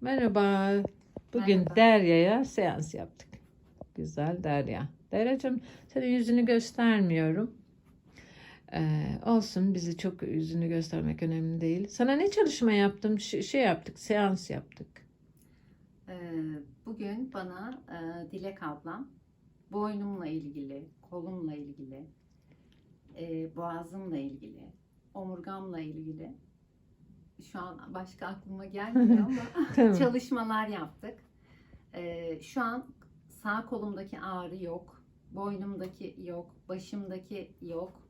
Merhaba. Bugün Merhaba. Derya'ya seans yaptık. Güzel Derya. Derya'cığım senin yüzünü göstermiyorum. Ee, olsun bizi çok yüzünü göstermek önemli değil. Sana ne çalışma yaptım? Ş- şey yaptık, seans yaptık. Ee, Bugün bana e, Dilek ablam boynumla ilgili, kolumla ilgili, e, boğazımla ilgili, omurgamla ilgili şu an başka aklıma gelmiyor ama çalışmalar yaptık. Ee, Şu an sağ kolumdaki ağrı yok, boynumdaki yok, başımdaki yok.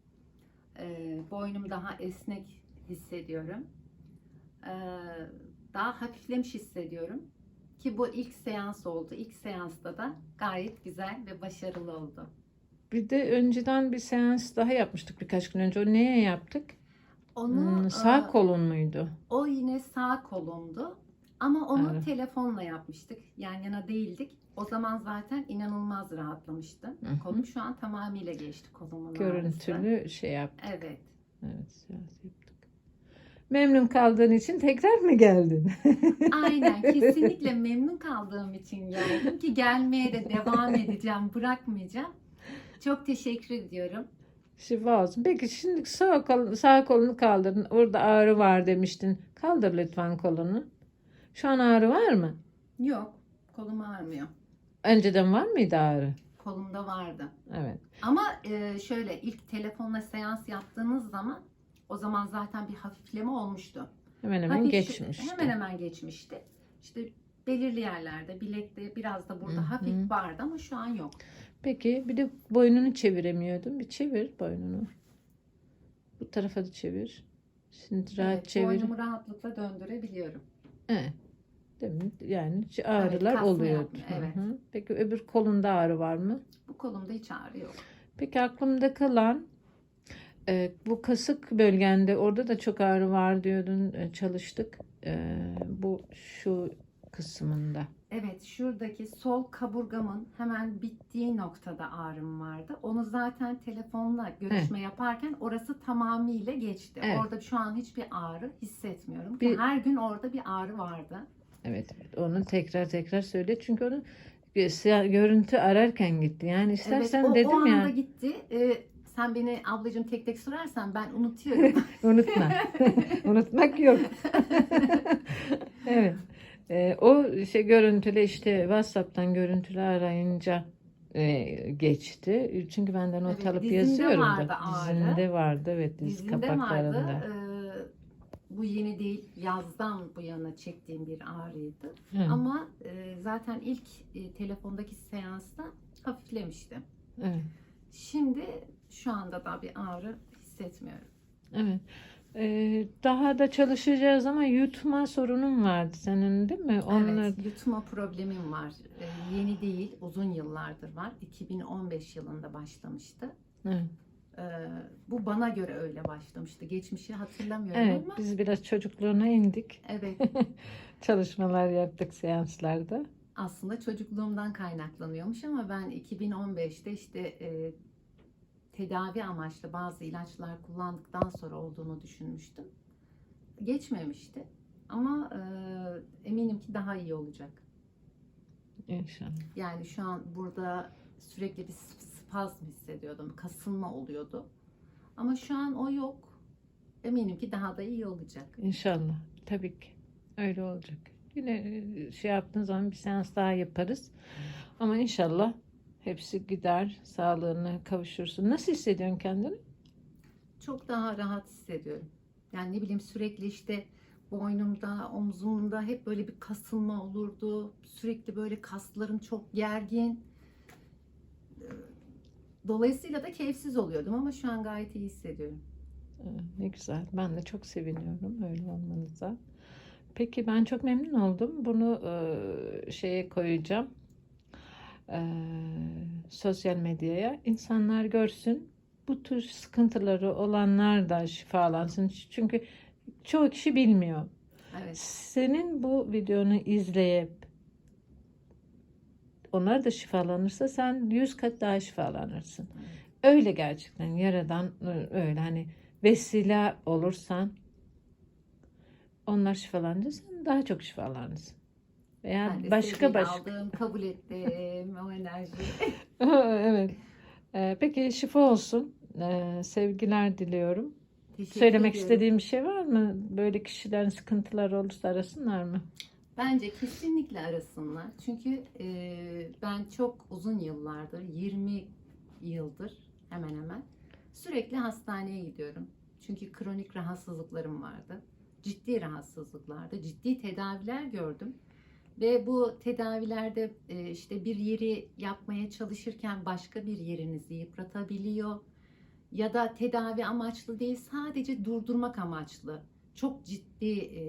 Ee, Boynum daha esnek hissediyorum. Ee, Daha hafiflemiş hissediyorum. Ki bu ilk seans oldu. İlk seansta da gayet güzel ve başarılı oldu. Bir de önceden bir seans daha yapmıştık birkaç gün önce. O neye yaptık? Onu Hmm, sağ e, kolun muydu? o yine sağ kolumdu. Ama onu Evet. telefonla yapmıştık. Yan yana değildik. O zaman zaten inanılmaz rahatlamıştım. Kolum şu an tamamıyla geçti kolumun. Görüntülü şey yaptık. Evet. Evet, seans yaptık. Memnun kaldığın için tekrar mı geldin? Aynen. Kesinlikle memnun kaldığım için geldim ki gelmeye de devam edeceğim. Bırakmayacağım. Çok teşekkür ediyorum. Şifa olsun. Peki şimdi sağ, kol, sağ kolunu kaldırdın. Orada ağrı var demiştin. Kaldır lütfen kolunu. Şu an ağrı var mı? Yok. Kolum ağrımıyor. Önceden var mıydı ağrı? Kolumda vardı. Evet. Ama e, şöyle ilk telefonla seans yaptığınız zaman o zaman zaten bir hafifleme olmuştu. Hemen hemen Hafif- geçmişti. Hemen hemen geçmişti. İşte belirli yerlerde, bilekte biraz da burada Hı hı. hafif vardı ama şu an yok. Peki bir de boynunu çeviremiyordun. Bir çevir boynunu. Bu tarafa da çevir. Şimdi rahat Evet, çevir. boynumu rahatlıkla döndürebiliyorum. Evet. Demin yani ağrılar kasma oluyordu. evet. Hı hı. Peki öbür kolunda ağrı var mı? Bu kolumda hiç ağrı yok. Peki aklımda kalan e, bu kasık bölgende orada da çok ağrı var diyordun e, çalıştık. E, bu şu kısmında. Evet, şuradaki sol kaburgamın hemen bittiği noktada ağrım vardı. Onu zaten telefonla görüşme yaparken orası tamamıyla geçti. Evet. Orada şu an hiçbir ağrı hissetmiyorum. Bir- her gün orada bir ağrı vardı. Evet evet onu tekrar tekrar söyle çünkü onu gö- görüntü ararken gitti. Yani istersen evet, o, dedim o anda ya gitti. Ee, sen beni ablacığım tek tek sorarsan ben unutuyorum. unutma. Unutmak yok. evet. E, o şey görüntülü işte WhatsApp'tan görüntülü arayınca e, geçti. Çünkü ben de not Evet, alıp yazıyorum vardı da. ağrı. Dizinde vardı evet diz Dizimde kapaklarında. vardı. Ee, bu yeni değil. Yazdan bu yana çektiğim bir ağrıydı. Hı, Ama e, zaten ilk e, telefondaki seansta hafiflemişti. Evet. Şimdi şu anda da bir ağrı hissetmiyorum. Evet. Ee, daha da çalışacağız ama yutma sorunun vardı senin değil mi? Onlar Evet, yutma problemim var. Ee, yeni değil, uzun yıllardır var. 2015 yılında başlamıştı. Evet. Ee, bu bana göre öyle başlamıştı. Geçmişi hatırlamıyorum Evet, ama biz biraz çocukluğuna indik. evet Çalışmalar yaptık seanslarda. aslında çocukluğumdan kaynaklanıyormuş ama ben 2015'te işte e, tedavi amaçlı bazı ilaçlar kullandıktan sonra olduğunu düşünmüştüm. Geçmemişti ama e, eminim ki daha iyi olacak. İnşallah. Yani şu an burada sürekli bir spazm hissediyordum, kasılma oluyordu. Ama şu an o yok. Eminim ki daha da iyi olacak. İnşallah. Tabii ki. Öyle olacak. Yine e, şey yaptığın zaman bir seans daha yaparız. Ama inşallah hepsi gider. Sağlığına kavuşursun. Nasıl hissediyorsun kendini? Çok daha rahat hissediyorum. Yani ne bileyim sürekli işte boynumda, omzumda hep böyle bir kasılma olurdu. Sürekli böyle kaslarım çok gergin. Dolayısıyla da keyifsiz oluyordum ama şu an gayet iyi hissediyorum. Ee, Ne güzel. Ben de çok seviniyorum öyle olmanıza. Peki ben çok memnun oldum. Bunu e, şeye koyacağım. E, sosyal medyaya. İnsanlar görsün. Bu tür sıkıntıları olanlar da şifalansın. Çünkü çoğu kişi bilmiyor. Evet. Senin bu videonu izleyip onlar da şifalanırsa sen yüz kat daha şifalanırsın. Öyle gerçekten yaradan öyle hani vesile olursan onlar şifalanınca sen daha çok şifalanırsın. Veya Ben de başka başka. aldım, kabul ettim o enerjiyi. evet. Ee, peki şifa olsun. Ee, sevgiler diliyorum. Teşekkür Söylemek ediyorum. istediğim bir şey var mı? Böyle kişilerin sıkıntıları olursa arasınlar mı? Bence kesinlikle arasınlar. Çünkü e, ben çok uzun yıllardır, 20 yıldır hemen hemen sürekli hastaneye gidiyorum. Çünkü kronik rahatsızlıklarım vardı. Ciddi rahatsızlıklardı. Ciddi tedaviler gördüm. Ve bu tedavilerde e, işte bir yeri yapmaya çalışırken başka bir yerinizi yıpratabiliyor. Ya da tedavi amaçlı değil sadece durdurmak amaçlı çok ciddi e,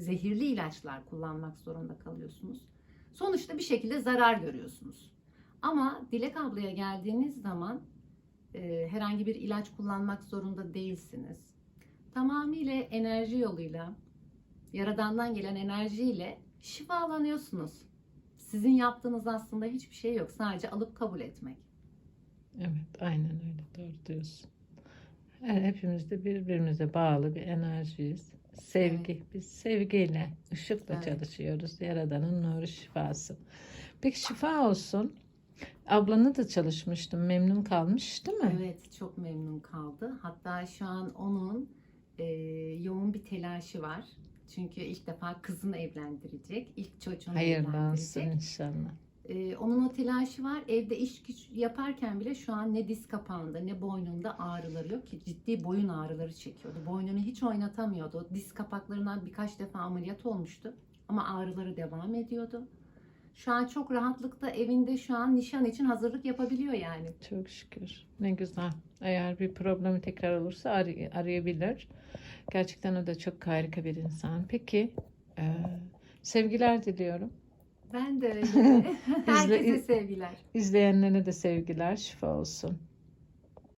zehirli ilaçlar kullanmak zorunda kalıyorsunuz. Sonuçta bir şekilde zarar görüyorsunuz. Ama Dilek ablaya geldiğiniz zaman e, herhangi bir ilaç kullanmak zorunda değilsiniz. Tamamıyla enerji yoluyla, yaradandan gelen enerjiyle şifalanıyorsunuz. Sizin yaptığınız aslında hiçbir şey yok. Sadece alıp kabul etmek. Evet, aynen öyle. Doğru diyorsun. Yani hepimiz de birbirimize bağlı bir enerjiyiz. Sevgi. Biz sevgiyle, ışıkla Evet. çalışıyoruz. Yaradan'ın nuru şifası. Peki şifa olsun. Ablanı da çalışmıştım. Memnun kalmış değil mi? Evet, çok memnun kaldı. Hatta şu an onun e, yoğun bir telaşı var. Çünkü ilk defa kızını evlendirecek. ilk çocuğunu Hayırlı olsun evlendirecek. inşallah. E, onun o telaşı var. Evde iş güç yaparken bile şu an ne diz kapağında ne boynunda ağrıları yok ki. Ciddi boyun ağrıları çekiyordu. Boynunu hiç oynatamıyordu. Diz kapaklarından birkaç defa ameliyat olmuştu. Ama ağrıları devam ediyordu. Şu an çok rahatlıkla evinde şu an nişan için hazırlık yapabiliyor yani. Çok şükür. Ne güzel. Eğer bir problemi tekrar olursa aray- arayabilir. Gerçekten o da çok harika bir insan. Peki, e, sevgiler diliyorum. Ben de öyle. Herkese sevgiler. İzleyenlerine de sevgiler, şifa olsun.